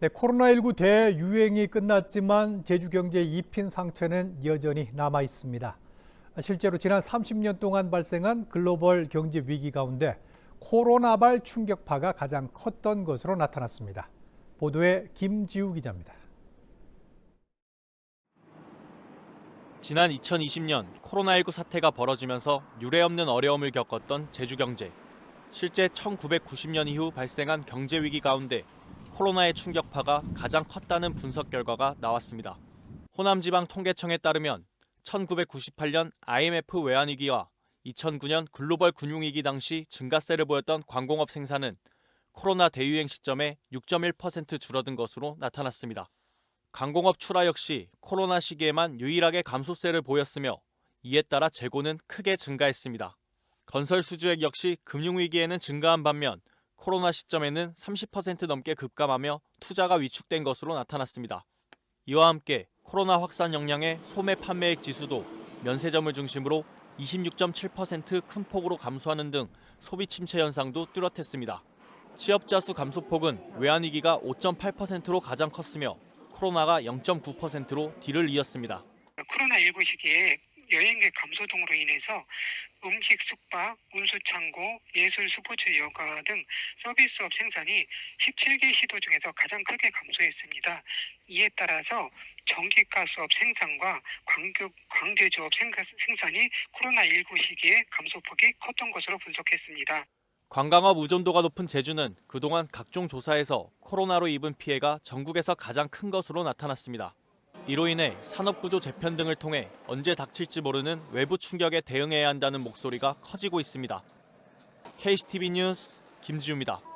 네, 코로나19 대유행이 끝났지만 제주 경제의 입힌 상처는 여전히 남아 있습니다. 실제로 지난 30년 동안 발생한 글로벌 경제 위기 가운데 코로나발 충격파가 가장 컸던 것으로 나타났습니다. 보도에 김지우 기자입니다. 지난 2020년 코로나19 사태가 벌어지면서 유례 없는 어려움을 겪었던 제주 경제. 실제 1990년 이후 발생한 경제 위기 가운데 코로나의 충격파가 가장 컸다는 분석 결과가 나왔습니다. 호남지방 통계청에 따르면 1998년 IMF 외환위기와 2009년 글로벌 금융위기 당시 증가세를 보였던 관공업 생산은 코로나 대유행 시점에 6.1% 줄어든 것으로 나타났습니다. 관공업 출하 역시 코로나 시기에만 유일하게 감소세를 보였으며 이에 따라 재고는 크게 증가했습니다. 건설 수주액 역시 금융위기에는 증가한 반면 코로나 시점에는 30% 넘게 급감하며 투자가 위축된 것으로 나타났습니다. 이와 함께 코로나 확산 영향의 소매 판매액 지수도 면세점을 중심으로 26.7%큰 폭으로 감소하는 등 소비 침체 현상도 뚜렷했습니다. 취업자 수 감소폭은 외환위기가 5.8%로 가장 컸으며 코로나가 0.9%로 뒤를 이었습니다. 코로나19 시기에 여행객 감소 등으로 인해서 음식, 숙박, 운수창고, 예술, 스포츠, 여가 등 서비스업 생산이 17개 시도 중에서 가장 크게 감소했습니다. 이에 따라서 전기가스업 생산과 광교, 생가- 생산이 코로나19 시기에 감소폭이 컸던 것으로 분석했습니다. 관광업 의존도가 높은 제주는 그동안 각종 조사에서 코로나로 입은 피해가 전국에서 가장 큰 것으로 나타났습니다. 이로 인해 산업구조 재편 등을 통해 언제 닥칠지 모르는 외부 충격에 대응해야 한다는 목소리가 커지고 있습니다. KCTV 뉴스 김지우입니다.